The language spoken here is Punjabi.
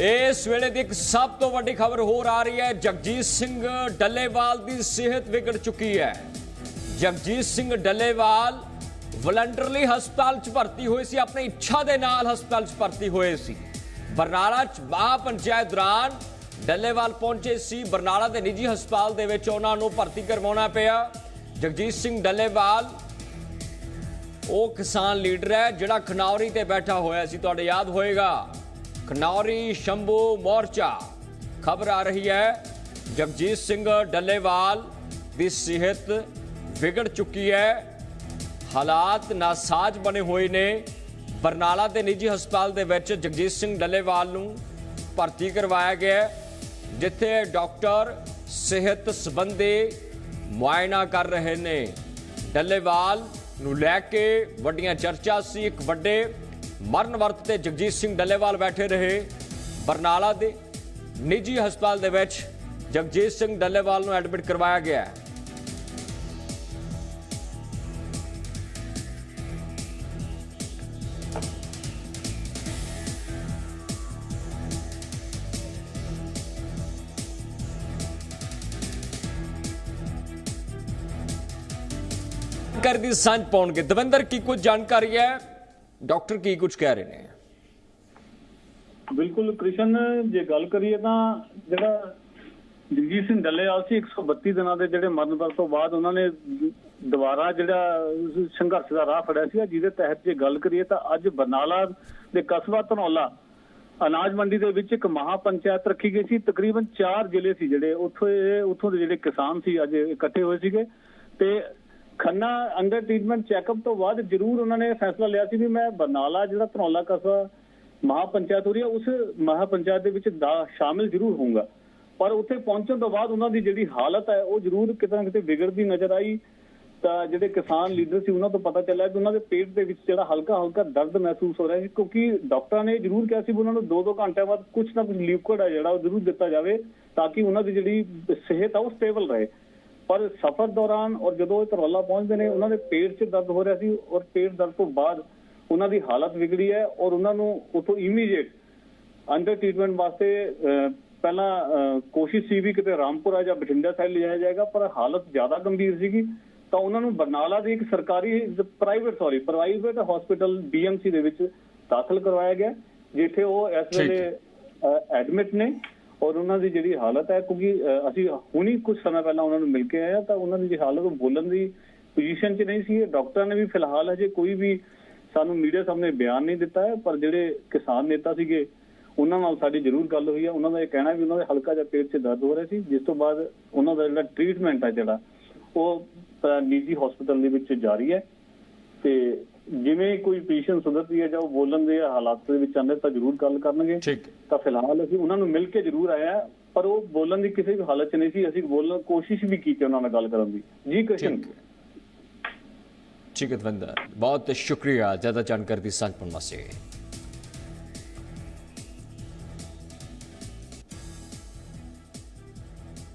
ਇਸ ਵੇਲੇ ਦੀ ਇੱਕ ਸਭ ਤੋਂ ਵੱਡੀ ਖਬਰ ਹੋਰ ਆ ਰਹੀ ਹੈ। ਜਗਜੀਤ ਸਿੰਘ ਡੱਲੇਵਾਲ ਦੀ ਸਿਹਤ ਵਿਗੜ ਚੁੱਕੀ ਹੈ। ਜਗਜੀਤ ਸਿੰਘ ਡੱਲੇਵਾਲ ਵਲੰਟਰਲੀ ਹਸਪਤਾਲ 'ਚ ਭਰਤੀ ਹੋਏ ਸੀ, ਆਪਣੀ ਇੱਛਾ ਦੇ ਨਾਲ ਹਸਪਤਾਲ 'ਚ ਭਰਤੀ ਹੋਏ ਸੀ। ਬਰਨਾਲਾ 'ਚ ਮਹਾ ਪੰਚਾਇਤ ਦੌਰਾਨ ਡੱਲੇਵਾਲ ਪਹੁੰਚੇ ਸੀ। ਬਰਨਾਲਾ ਦੇ ਨਿੱਜੀ ਹਸਪਤਾਲ ਦੇ ਵਿੱਚ ਉਹਨਾਂ ਨੂੰ ਭਰਤੀ ਕਰਵਾਉਣਾ ਪਿਆ। ਜਗਜੀਤ ਸਿੰਘ ਡੱਲੇਵਾਲ ਉਹ ਕਿਸਾਨ ਲੀਡਰ ਹੈ, ਜਿਹੜਾ ਖਨੌਰੀ ਤੇ ਬੈਠਾ ਹੋਇਆ ਸੀ। ਤੁਹਾਡੇ ਯਾਦ ਹੋਏਗਾ। ਖਨੌਰੀ ਸ਼ੰਭੂ ਮੋਰਚਾ। ਖਬਰ ਆ ਰਹੀ ਹੈ, ਜਗਜੀਤ ਸਿੰਘ ਡੱਲੇਵਾਲ ਦੀ ਸਿਹਤ ਵਿਗੜ ਚੁੱਕੀ ਹੈ। ਹਾਲਾਤ ਨਾਸਾਜ ਬਣੇ ਹੋਏ ਨੇ। ਬਰਨਾਲਾ ਦੇ ਨਿੱਜੀ ਹਸਪਤਾਲ ਦੇ ਵਿੱਚ ਜਗਜੀਤ ਸਿੰਘ ਡੱਲੇਵਾਲ ਨੂੰ ਭਰਤੀ ਕਰਵਾਇਆ ਗਿਆ ਜਿੱਥੇ ਡਾਕਟਰ ਸਿਹਤ ਸੰਬੰਧੀ ਮੁਆਇਨਾ ਕਰ ਰਹੇ ਨੇ। ਡੱਲੇਵਾਲ ਨੂੰ ਲੈ ਕੇ ਵੱਡੀਆਂ ਚਰਚਾ ਸੀ। ਇੱਕ ਵੱਡੇ ਮਰਨ ਵਰਤ ਤੇ ਜਗਜੀਤ ਸਿੰਘ ਡੱਲੇਵਾਲ ਬੈਠੇ ਰਹੇ। ਬਰਨਾਲਾ ਦੇ ਨਿੱਜੀ ਹਸਪਤਾਲ ਦੇ ਵਿੱਚ ਜਗਜੀਤ ਸਿੰਘ ਡੱਲੇਵਾਲ ਨੂੰ ਐਡਮਿਟ ਕਰਵਾਇਆ ਗਿਆ ਹੈ। ਕਰ ਦੀ ਸਾਂਝ ਪਾਉਣਗੇ। ਦਵਿੰਦਰ, ਕੀ ਕੁਝ ਜਾਣਕਾਰੀ ਹੈ? ਡਾਕਟਰ ਕੀ ਕੁਝ ਕਹਿ ਰਹੇ ਨੇ? ਬਿਲਕੁਲ ਕ੍ਰਿਸ਼ਨ, ਜੇ ਗੱਲ ਕਰੀਏ ਤਾਂ ਜਿਹੜਾ ਜਗਜੀਤ ਸਿੰਘ ਡੱਲੇਵਾਲ ਸੀ 132 ਦਿਨਾਂ ਦੇ ਜਿਹੜੇ ਮਰਨ ਵਰਤ ਤੋਂ ਬਾਅਦ ਉਹਨਾਂ ਨੇ ਦੁਬਾਰਾ ਜਿਹੜਾ ਸੰਘਰਸ਼ ਦਾ ਰਾਹ ਫੜਿਆ ਸੀ ਜਿਹਦੇ ਤਹਿਤ ਜੇ ਗੱਲ ਕਰੀਏ ਤਾਂ ਅੱਜ ਬਰਨਾਲਾ ਦੇ ਕਸਬਾ ਧਨੌਲਾ ਅਨਾਜ ਮੰਡੀ ਦੇ ਵਿੱਚ ਇੱਕ ਮਹਾ ਪੰਚਾਇਤ ਰੱਖੀ ਗਈ ਸੀ। ਤਕਰੀਬਨ 4 ਜ਼ਿਲ੍ਹੇ ਸੀ ਜਿਹੜੇ ਉੱਥੇ ਉੱਥੋਂ ਦੇ ਜਿਹੜੇ ਕਿਸਾਨ ਸੀ, ਅੱਜ ਇਕੱਠੇ ਹੋਏ ਸੀਗੇ। ਤੇ ਖੰਨਾ ਅੰਡਰ ਟ੍ਰੀਟਮੈਂਟ ਚੈੱਕਅਪ ਤੋਂ ਬਾਅਦ ਜ਼ਰੂਰ ਉਹਨਾਂ ਨੇ ਫੈਸਲਾ ਲਿਆ ਸੀ ਵੀ ਮੈਂ ਬਰਨਾਲਾ, ਜਿਹੜਾ ਧਨੌਲਾ ਕਸਬਾ ਮਹਾ ਪੰਚਾਇਤ ਹੋ ਰਹੀ ਹੈ, ਉਸ ਮਹਾ ਪੰਚਾਇਤ ਦੇ ਵਿੱਚ ਦਾ ਸ਼ਾਮਿਲ ਜ਼ਰੂਰ ਹੋਊਗਾ। ਪਰ ਉੱਥੇ ਪਹੁੰਚਣ ਤੋਂ ਬਾਅਦ ਉਹਨਾਂ ਦੀ ਜਿਹੜੀ ਹਾਲਤ ਹੈ, ਉਹ ਜ਼ਰੂਰ ਕਿਤੇ ਨਾ ਕਿਤੇ ਵਿਗੜਦੀ ਨਜ਼ਰ ਆਈ। ਤਾਂ ਜਿਹੜੇ ਕਿਸਾਨ ਲੀਡਰ ਸੀ, ਉਹਨਾਂ ਤੋਂ ਪਤਾ ਚੱਲਿਆ ਕਿ ਉਹਨਾਂ ਦੇ ਪੇਟ ਦੇ ਵਿੱਚ ਜਿਹੜਾ ਹਲਕਾ ਹਲਕਾ ਦਰਦ ਮਹਿਸੂਸ ਹੋ ਰਿਹਾ ਸੀ ਕਿਉਂਕਿ ਡਾਕਟਰਾਂ ਨੇ ਜ਼ਰੂਰ ਕਿਹਾ ਸੀ ਵੀ ਉਹਨਾਂ ਨੂੰ 2-2 ਘੰਟਿਆਂ ਬਾਅਦ ਕੁਝ ਨਾ ਕੁਝ ਲਿਕੁਇਡ ਹੈ ਜਿਹੜਾ, ਉਹ ਜ਼ਰੂਰ ਦਿੱਤਾ ਜਾਵੇ, ਤਾਂ ਕਿ ਉਹਨਾਂ ਦੀ ਜਿਹੜੀ ਸਿਹਤ ਆ, ਉਹ ਸਟੇਬਲ ਰਹੇ। ਪਰ ਸਫ਼ਰ ਦੌਰਾਨ ਔਰ ਜਦੋਂ ਇਹ ਧਰੋਲਾ ਪਹੁੰਚਦੇ ਨੇ ਉਹਨਾਂ ਦੇ ਪੇਟ 'ਚ ਦਰਦ ਹੋ ਰਿਹਾ ਸੀ ਔਰ ਪੇਟ ਦਰਦ ਤੋਂ ਬਾਅਦ ਉਹਨਾਂ ਦੀ ਹਾਲਤ ਵਿਗੜੀ ਹੈ ਔਰ ਉਹਨਾਂ ਨੂੰ ਉਤੋਂ ਇਮੀਡੀਏਟ ਅੰਡਰ ਟ੍ਰੀਟਮੈਂਟ ਵਾਸਤੇ ਪਹਿਲਾਂ ਕੋਸ਼ਿਸ਼ ਸੀ ਵੀ ਕਿਤੇ ਰਾਮਪੁਰਾ ਜਾਂ ਬਠਿੰਡਾ ਸਾਈਡ ਲਿਜਾਇਆ ਜਾਏਗਾ ਪਰ ਹਾਲਤ ਜ਼ਿਆਦਾ ਗੰਭੀਰ ਸੀਗੀ ਤਾਂ ਉਹਨਾਂ ਨੂੰ ਬਰਨਾਲਾ ਦੀ ਇੱਕ ਸਰਕਾਰੀ private sorry private hospital BMC ਦੇ ਵਿੱਚ ਦਾਖਲ ਕਰਵਾਇਆ ਗਿਆ ਜਿੱਥੇ ਉਹ ਇਸ ਵੇਲੇ। ਐਡਮਿਟ ਨੇ ਔਰ ਉਹਨਾਂ ਦੀ ਜਿਹੜੀ ਹਾਲਤ ਹੈ, ਕਿਉਂਕਿ ਅਸੀਂ ਹੁਣੀ ਕੁਝ ਸਮਾਂ ਪਹਿਲਾਂ ਉਹਨਾਂ ਨੂੰ ਮਿਲ ਕੇ ਆਏ ਹਾਂ, ਤਾਂ ਉਹਨਾਂ ਦੀ ਜਿਹੜੀ ਹਾਲਤ ਉਹ ਬੋਲਣ ਦੀ ਪੋਜੀਸ਼ਨ 'ਚ ਨਹੀਂ ਸੀ। ਡਾਕਟਰਾਂ ਨੇ ਵੀ ਫਿਲਹਾਲ ਹਜੇ ਕੋਈ ਵੀ ਸਾਨੂੰ ਮੀਡੀਆ ਸਾਹਮਣੇ ਬਿਆਨ ਨਹੀਂ ਦਿੱਤਾ ਹੈ, ਪਰ ਜਿਹੜੇ ਕਿਸਾਨ ਨੇਤਾ ਸੀਗੇ, ਉਹਨਾਂ ਨਾਲ ਸਾਡੀ ਜ਼ਰੂਰ ਗੱਲ ਹੋਈ ਹੈ। ਉਹਨਾਂ ਦਾ ਇਹ ਕਹਿਣਾ ਵੀ ਉਹਨਾਂ ਦੇ ਹਲਕਾ ਜਿਹਾ ਪੇਟ 'ਚ ਦਰਦ ਹੋ ਰਿਹਾ ਸੀ, ਜਿਸ ਤੋਂ ਬਾਅਦ ਉਹਨਾਂ ਦਾ ਜਿਹੜਾ ਟ੍ਰੀਟਮੈਂਟ ਹੈ ਜਿਹੜਾ, ਉਹ ਨਿੱਜੀ ਹਸਪਤਾਲ ਦੇ ਵਿੱਚ ਜਾਰੀ ਹੈ। ਤੇ ਜਿਵੇਂ ਕੋਈ ਪੇਸ਼ੈਂਟ ਸੁਧਰਦੀ ਹੈ ਜਾਂ ਉਹ ਬੋਲਣ ਦੇ ਹਾਲਾਤ ਦੇ ਵਿੱਚ ਆਉਂਦੇ ਤਾਂ ਜ਼ਰੂਰ ਗੱਲ ਕਰਨਗੇ। ਤਾਂ ਫਿਲਹਾਲ ਅਸੀਂ ਉਹਨਾਂ ਨੂੰ ਮਿਲ ਕੇ ਜ਼ਰੂਰ ਆਏ ਹਾਂ ਪਰ ਉਹ ਬੋਲਣ ਦੀ ਕਿਸੇ ਵੀ ਹਾਲਤ 'ਚ ਨਹੀਂ ਸੀ। ਅਸੀਂ ਬੋਲਣ ਕੋਸ਼ਿਸ਼ ਵੀ ਕੀਤੀ ਉਹਨਾਂ ਨਾਲ ਗੱਲ ਕਰਨ ਦੀ। ਜੀ ਕ੍ਰਿਸ਼ਨ। ਠੀਕ। ਹੈ ਦਵਿੰਦਰ ਬਹੁਤ ਸ਼ੁਕਰੀਆ ਜ਼ਿਆਦਾ ਜਾਣਕਾਰੀ ਦੀ ਸਾਂਝ ਵਾਸਤੇ